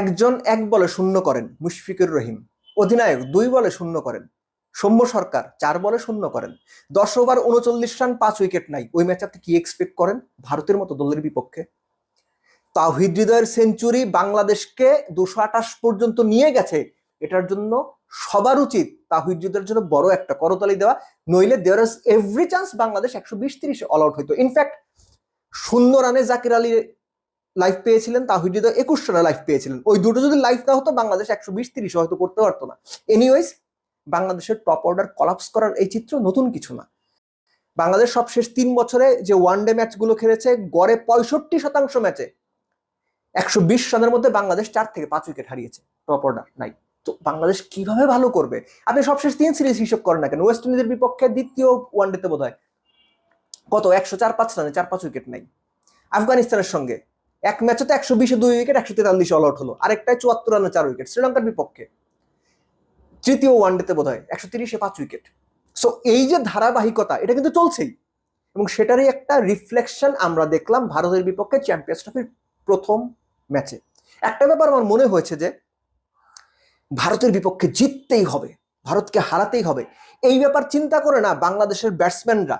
একজন এক বলে শূন্য করেন, মুশফিকুর রহিম। অধিনায়ক দুই বলে শূন্য করেন। সৌম্য সরকার চার বলে শূন্য করেন। দশ ওভার উনচল্লিশ রান, পাঁচ উইকেট নাই। ওই ম্যাচ আপনি কি এক্সপেক্ট করেন? ভারতের মতো দলের বিপক্ষে। তাওহিদ হৃদয়ের সেঞ্চুরি বাংলাদেশকে দুশো আঠাশ পর্যন্ত নিয়ে গেছে। এটার জন্য সবার উচিত তাহিদ হৃদয়ের জন্য বড় একটা করতালি দেওয়া। নইলে there is every chance Bangladesh একশো বিশ তিরিশে অল আউট হইতো। ইনফ্যাক্ট শূন্য রানে জাকির আলী লাইফ পেয়েছিলেন, তাহিদ একুশ রানে লাইফ পেয়েছিলেন। ওই দুটো যদি লাইফ না হতো, বাংলাদেশ একশো বিশ তিরিশ হয়তো করতে পারতো না। এনিওয়েজ বাংলাদেশের টপ অর্ডার কলাপস করার এই চিত্র নতুন কিছু না। বাংলাদেশ সব শেষ তিন বছরে যে ওয়ান ডে ম্যাচগুলো খেলেছে, গড়ে পঁয়ষট্টি শতাংশ ম্যাচে একশো বিশ রানের মধ্যে বাংলাদেশ চার থেকে পাঁচ উইকেট হারিয়েছে টপ অর্ডার নাই। তো বাংলাদেশ কীভাবে ভালো করবে? আপনি সবশেষ তিন সিরিজ হিসেব করেন না কেন? ওয়েস্ট ইন্ডিজের বিপক্ষে দ্বিতীয় ওয়ান ডেতে বোধ হয় কত? একশো চার পাঁচ রানে চার পাঁচ উইকেট নাই। আফগানিস্তানের সঙ্গে। এক ম্যাচে তো একশো বিশে দুই উইকেট একশো তেতাল্লিশ অল আউট হলো। আরেকটায় চুয়াত্তর রানে চার উইকেট শ্রীলঙ্কার বিপক্ষে। তৃতীয় ওয়ানডেতে বোধ হয় একশো তিরিশে পাঁচ উইকেট সো এই যে ধারাবাহিকতা, এটা কিন্তু চলছেই। এবং সেটারই একটা রিফ্লেকশন আমরা দেখলাম ভারতের বিপক্ষে চ্যাম্পিয়ন্স ট্রফির প্রথম ম্যাচে একটা ব্যাপার আমার মনে হয়েছে যে, ভারতের বিপক্ষে জিততেই হবে, ভারতকে হারাতেই হবে। এই ব্যাপার চিন্তা করে না বাংলাদেশের ব্যাটসম্যানরা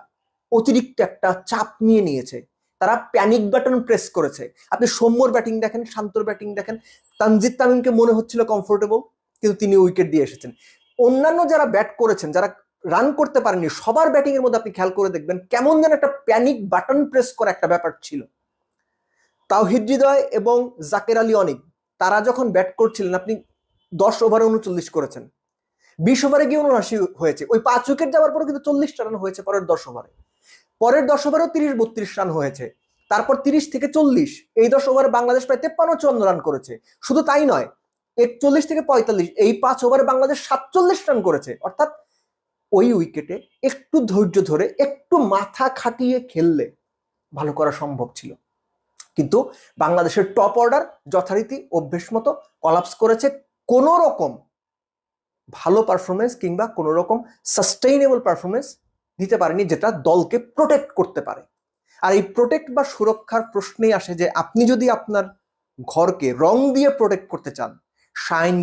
অতিরিক্ত একটা চাপ নিয়ে নিয়েছে। তারা প্যানিক বাটন প্রেস করেছে। আপনি সৌম্যর ব্যাটিং দেখেন, শান্তর ব্যাটিং দেখেন, তানজিদ তামিমকে মনে হচ্ছিল কমফোর্টেবল কিন্তু তিনি উইকেট দিয়ে এসেছেন। অন্যান্য যারা ব্যাট করেছেন, যারা রান করতে পারেনি সবার ব্যাটিং এর মধ্যে আপনি খেয়াল করে দেখবেন কেমন যেন একটা প্যানিক বাটন প্রেস করা একটা ব্যাপার ছিল। তাওহিদ হৃদয় এবং জাকের আলী অনিক, তারা যখন ব্যাট করছিলেন, আপনি দশ ওভারে উনচল্লিশ করেছেন। বিশ ওভারে গিয়ে উনআশি হয়েছে। ওই পাঁচ উইকেট যাওয়ার পরে কিন্তু চল্লিশটা রান হয়েছে পরের দশ ওভারে পরের দশ ওভারও তিরিশ, বত্রিশ রান হয়েছে। তারপর তিরিশ থেকে চল্লিশ, এই দশ ওভারে বাংলাদেশ প্রায় তেপ্পান্ন, চুয়ান্ন রান করেছে। শুধু তাই নয়, একচল্লিশ থেকে পঁয়তাল্লিশ, এই পাঁচ ওভারে বাংলাদেশ সাতচল্লিশ রান করেছে। অর্থাৎ ওই উইকেটে একটু ধৈর্য ধরে, একটু মাথা খাটিয়ে খেললে ভালো করা সম্ভব ছিল। কিন্তু বাংলাদেশের টপ অর্ডার যথারীতি অভ্যেস মতো কলাপস করেছে কোনো রকম ভালো পারফরমেন্স কিংবা কোনো রকম সাস্টেইনেবল পারফরমেন্স দিতে পারেনি যেটা দলকে প্রোটেক্ট করতে পারে। আর এই প্রোটেক্ট বা সুরক্ষার প্রশ্নেই আসে যে আপনি যদি আপনার ঘরকে রং দিয়ে প্রোটেক্ট করতে চান শাইন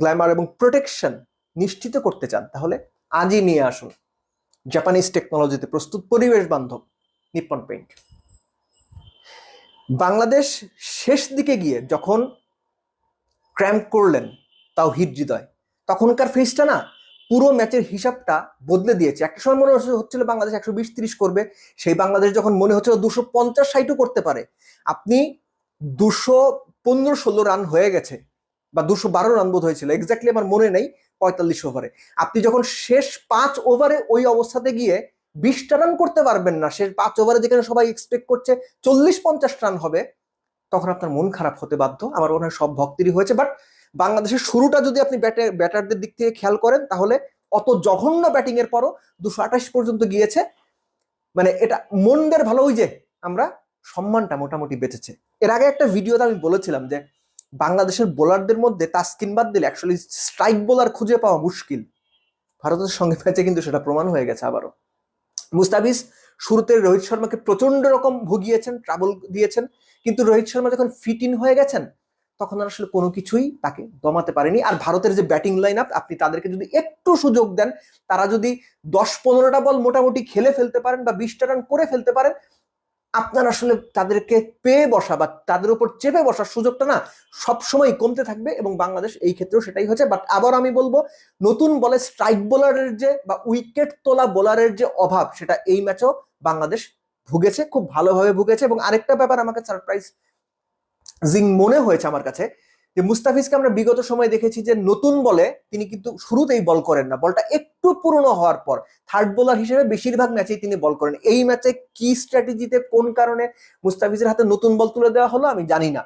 গ্ল্যামার এবং প্রোটেকশন নিশ্চিত করতে চান, তাহলে আজই নিয়ে আসুন। জাপানিজ টেকনোলজিতে প্রস্তুত পরিবেশ বান্ধব নিপ্পন পেইন্ট বাংলাদেশ শেষ দিকে গিয়ে যখন ক্র্যাম্প করলেন তাও হৃদয়, তখনকার ফেসটা না পুরো ম্যাচের হিসাবটা বদলে দিয়েছে। একটা সময় মনে হচ্ছিল বাংলাদেশ একশো বিশ তিরিশ করবে, সেই বাংলাদেশ যখন মনে হচ্ছিল দুশো পঞ্চাশ ষাটও করতে পারে, আপনি দুশো পনেরো ষোলো রান হয়ে গেছে বা দুশো বারো রান বোধ হয়েছিল এক্স্যাক্টলি আমার মনে নেই পঁয়তাল্লিশ ওভারে আপনি যখন শেষ পাঁচ ওভারে ওই অবস্থাতে গিয়ে বিশটা রান করতে পারবেন না, শেষ পাঁচ ওভারে যেখানে সবাই এক্সপেক্ট করছে চল্লিশ পঞ্চাশ রান হবে, তখন আপনার মন খারাপ হতে বাধ্য, আমার মনে হয় সব ভক্তেরই হয়েছে বাট বাংলাদেশের শুরুটা যদি আপনি ব্যাটে ব্যাটারদের দিক থেকে খেয়াল করেন, তাহলে অত জঘন্য ব্যাটিং এর পরও দুশো আঠাশ পর্যন্ত গিয়েছে। মানে এটা মনদের ভালো ওই যে আমরা সম্মানটা মোটামুটি বেঁচেছে। এর আগে একটা ভিডিওতে আমি বলেছিলাম যে বাংলাদেশের বোলারদের মধ্যে তাস্কিন বাদ দিলে অ্যাকচুয়ালি স্ট্রাইক বোলার খুঁজে পাওয়া মুশকিল। ভারতের সঙ্গে ম্যাচে কিন্তু সেটা প্রমাণ হয়ে গেছে আবারও। মুস্তাফিজ শুরুতে রোহিত শর্মাকে প্রচণ্ড রকম ভুগিয়েছেন ট্রাবল দিয়েছেন, কিন্তু রোহিত শর্মা যখন ফিট ইন হয়ে গেছেন তখন আর আসলে কোনো কিছুই তাকে দমাতে পারেনি। আর ভারতের যে ব্যাটিং লাইন আপ আপনি তাদেরকে যদি একটু সুযোগ দেন, তারা যদি দশ পনেরোটা বল মোটামুটি খেলে ফেলতে পারেন বা বিশটা রান করে ফেলতে পারেন, আপনার আসলে তাদেরকে পেয়ে বসা বা তাদের উপর চেপে বসার সুযোগটা না সবসময় কমতে থাকবে এবং বাংলাদেশ এই ক্ষেত্রেও সেটাই হচ্ছে। বাট আবার আমি বলব, নতুন বলে স্ট্রাইক বোলারের যে বা উইকেট তোলা বোলারের যে অভাব, সেটা এই ম্যাচেও বাংলাদেশ ভুগেছে, খুব ভালোভাবে ভুগেছে। এবং আরেকটা ব্যাপার আমাকে সারপ্রাইজ জিং মনে হয়েছে আমার কাছে যে মুস্তাফিজকে আমরা বিগত সময় দেখেছি যে নতুন বলে তিনি কিন্তু শুরুতেই বল করেন না। বলটা একটু পুরনো হওয়ার পর থার্ড বোলার হিসেবে বেশিরভাগ ম্যাচেই তিনি বল করেন। এই ম্যাচে কি স্ট্র্যাটেজিতে কোন কারণে মুস্তাফিজের হাতে নতুন বল তুলে দেওয়া হলো আমি জানি না।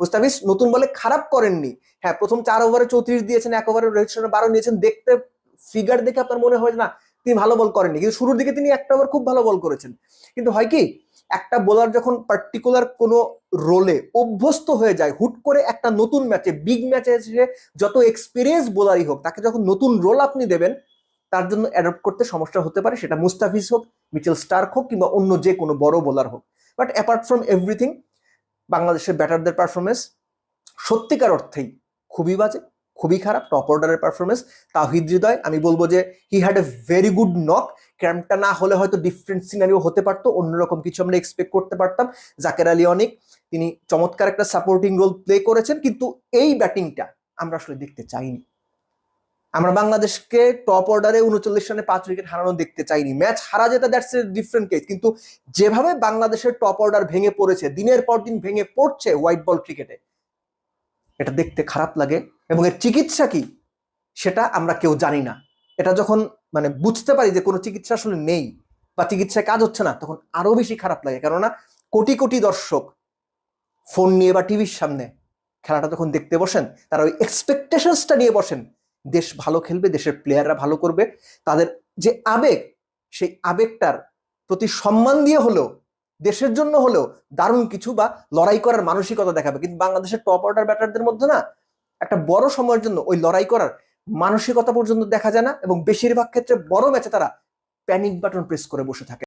মুস্তাফিজ নতুন বলে খারাপ করেননি। হ্যাঁ প্রথম চার ওভারে চৌত্রিশ দিয়েছেন, এক ওভারে রোহিত শর্মা বারো নিয়েছেন। দেখতে ফিগার দেখে আপনার মনে হয় না, তিনি ভালো বল করেননি। কিন্তু শুরুর দিকে তিনি একটা ওভার খুব ভালো বল করেছেন। কিন্তু হয় কি, একটা বোলার যখন পার্টিকুলার কোনো রোলে অভ্যস্ত হয়ে যায়, হুট করে একটা নতুন ম্যাচে বিগ ম্যাচে এসে যত এক্সপিরিয়েন্স বোলারই হোক, তাকে যখন নতুন রোল আপনি দেবেন, তার জন্য অ্যাডপ্ট করতে সমস্যা হতে পারে, সেটা মুস্তাফিজ হোক, মিচেল স্টার্ক হোক, কিংবা অন্য যে কোনো বড় বোলার হোক। বাট অ্যাপার্ট ফ্রম এভরিথিং বাংলাদেশের ব্যাটারদের পারফরমেন্স সত্যিকার অর্থেই খুবই বাজে, খুবই খারাপ টপ অর্ডারের পারফরমেন্স তাহিদ হৃদয়, আমি বলব যে he had a very good knock ক্যাম্পটা না হলে হয়তো ডিফারেন্ট সিনারিও হতে পারতো, অন্যরকম কিছু আমরা এক্সপেক্ট করতে পারতাম। জাকের আলী অনেক তিনি চমৎকার একটা সাপোর্টিং রোল প্লে করেছেন, কিন্তু এই ব্যাটিংটা আমরা আসলে দেখতে চাইনি। আমরা বাংলাদেশকে টপ অর্ডারে উনচল্লিশ রানে পাঁচ উইকেট হারানো দেখতে চাইনি। ম্যাচ হারা যেটা দ্যাটস এ ডিফারেন্ট কেস কিন্তু যেভাবে বাংলাদেশের টপ অর্ডার ভেঙে পড়েছে, দিনের পর দিন ভেঙে পড়ছে হোয়াইট বল ক্রিকেটে এটা দেখতে খারাপ লাগে। এবং এর চিকিৎসা কি, সেটা আমরা কেউ জানি না। এটা যখন মানে বুঝতে পারি যে কোনো চিকিৎসা আসলে নেই, বা চিকিৎসায় কাজ হচ্ছে না, তখন আরও বেশি খারাপ লাগে। কেননা কোটি কোটি দর্শক ফোন নিয়ে বা টিভির সামনে খেলাটা যখন দেখতে বসেন, তারা ওই এক্সপেকটেশনসটা নিয়ে বসেন। দেশ ভালো খেলবে, দেশের প্লেয়াররা ভালো করবে। তাদের যে আবেগ, সেই আবেগটার প্রতি সম্মান দিয়ে হলেও, দেশের জন্য হলেও দারুণ কিছু বা লড়াই করার মানসিকতা দেখাবে। কিন্তু বাংলাদেশের টপ অর্ডার ব্যাটারদের মধ্যে না, একটা বড় সময়ের জন্য ওই লড়াই করার মানসিকতা পর্যন্ত দেখা যায় না এবং বেশিরভাগ ক্ষেত্রে বড় ম্যাচে তারা প্যানিক বাটন প্রেস করে বসে থাকে।